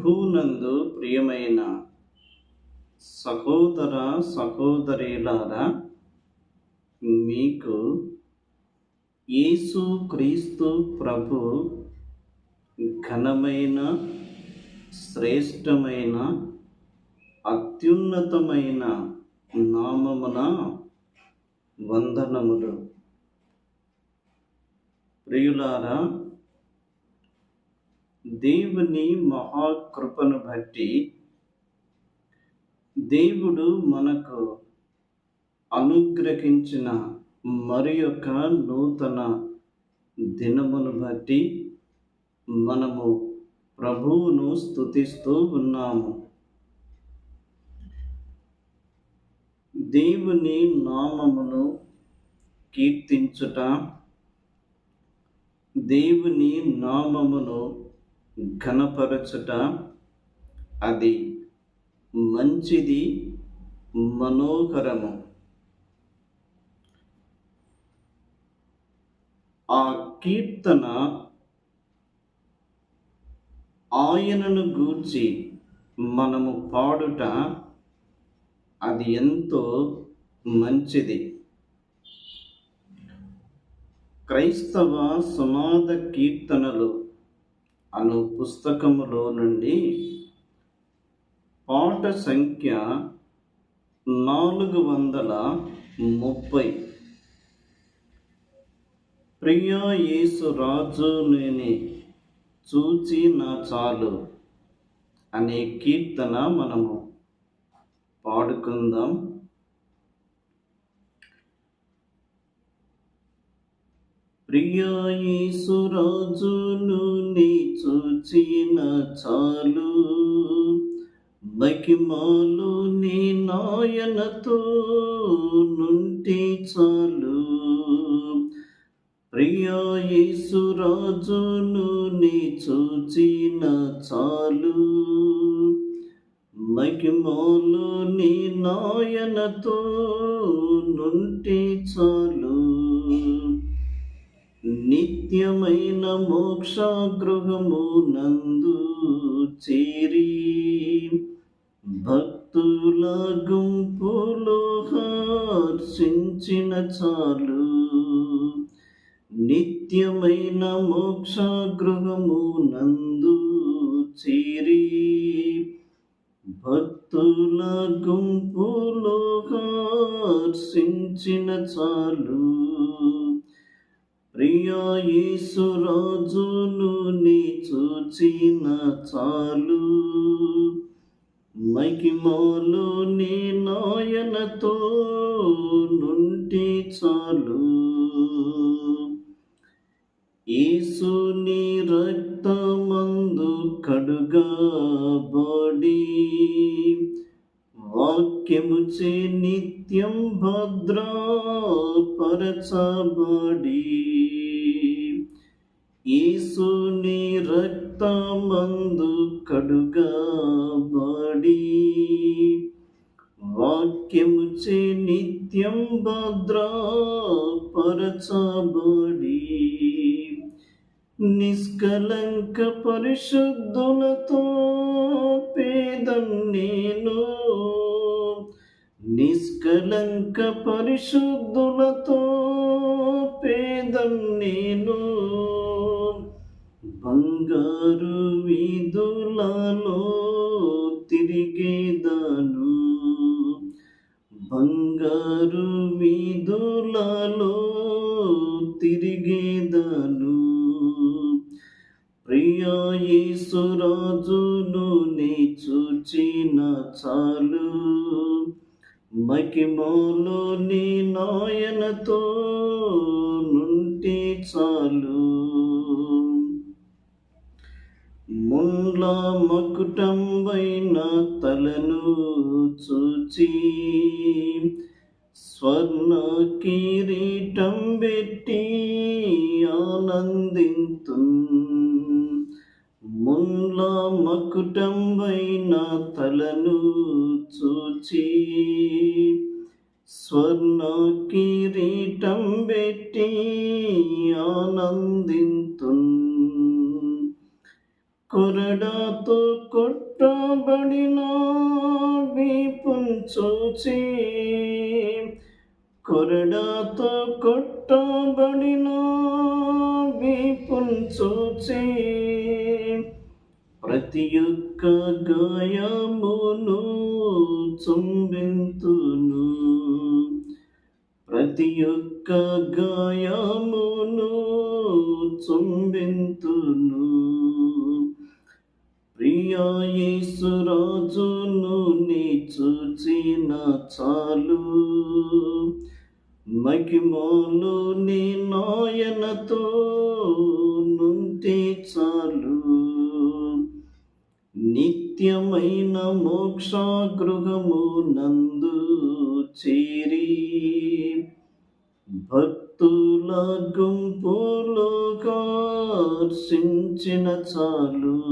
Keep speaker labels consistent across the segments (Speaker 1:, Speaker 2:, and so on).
Speaker 1: ప్రభువునందు ప్రియమైన సహోదర సహోదరులారా మీకు యేసు క్రీస్తు ప్రభు ఘనమైన శ్రేష్టమైన అత్యున్నతమైన నామమున వందనములు. ప్రియులారా దేవుని మహాకృపను బట్టి దేవుడు మనకు అనుగ్రహించిన మరి యొక్క నూతన దినమును బట్టి మనము ప్రభువును స్తుతిస్తూ ఉన్నాము. దేవుని నామమును కీర్తించుట దేవుని నామమును ఘనపరచుట అది మంచిది మనోహరము. ఆ కీర్తన ఆయనను గూర్చి మనము పాడుట అది ఎంతో మంచిది. క్రైస్తవ సునాద కీర్తనలు అను పుస్తకములో నుండి పాట సంఖ్య నాలుగు వందల ముప్పై. ప్రియ యేసు రాజు నేని చూచి నా చాలు అనే కీర్తన మనము పాడుకుందాం. ప్రియా నీ చూచిన చాలు. మహిమాలు నీ నాయనతో నుండి చాలు. ప్రియా నీ చూచిన చాలు. మహిమాలు నీ నాయనతో నుండి చాలు. నిత్యమైన మోక్ష గృహము నందు చేరి భక్తుల గుంపులో హర్షించిన చాలు. నిత్యమైన మోక్ష గృహము నందు చేరి భక్తుల గుంపులో హర్షించిన చాలు. ప్రియా యేసు రాజును నీ చూచిన చాలు. మహిమలు నీ నాయనతో నుండి చాలు. యేసు నీ రక్తమందు కడుగబడి వాక్యముచే చే భద్రపరచబడి యేసుని రక్తమందు కడుగబడి వాక్యముచే నిత్యం భద్రపరచబడి. నిష్కలంక పరిశుద్ధులతో పేదం నేను. నిష్కలంక పరిశుద్ధులతో పేదన్నేను బంగారు వీధులలో తిరిగేదాను. బంగారు వీధులలో తిరిగేదాను. ప్రియా యేసురాజును నీ చూచిన చాలు. మకిమోలో నీ నాయనతో చాలు. ముండ్ల మకుటంబైన తలను చూచి స్వర్ణ కిరీటం పెట్టి ఆనందింతు. ముండ్ల మకుటంబైన తలను చూచి స్వర్ణ కిరీటం పెట్టి కొరడాతో కొట్టబడిన వీపున్ కొరడాతో కొట్టబడిన వీపున్ ప్రతి ఒక్క గాయమును చుంబింతును. ప్రతి ఒక్క గాయమును చుంబింతును. ప్రియా యేసురాజును నీ చూచిన చాలు. మహిమలు నీ నాయనతో నుంటే చాలు. నిత్యమైన మోక్ష గృహము నందు చేరి భక్తుల గుంపులో హర్షించిన చాలు.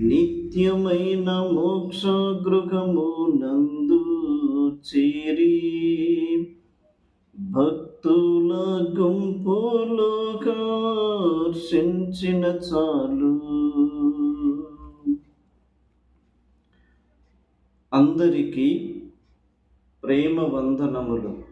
Speaker 1: నిత్యమైన మోక్ష గృహము నందు చేరి భక్తుల గుంపులో హర్షించిన చాలు. అందరికీ ప్రేమ వందనములు.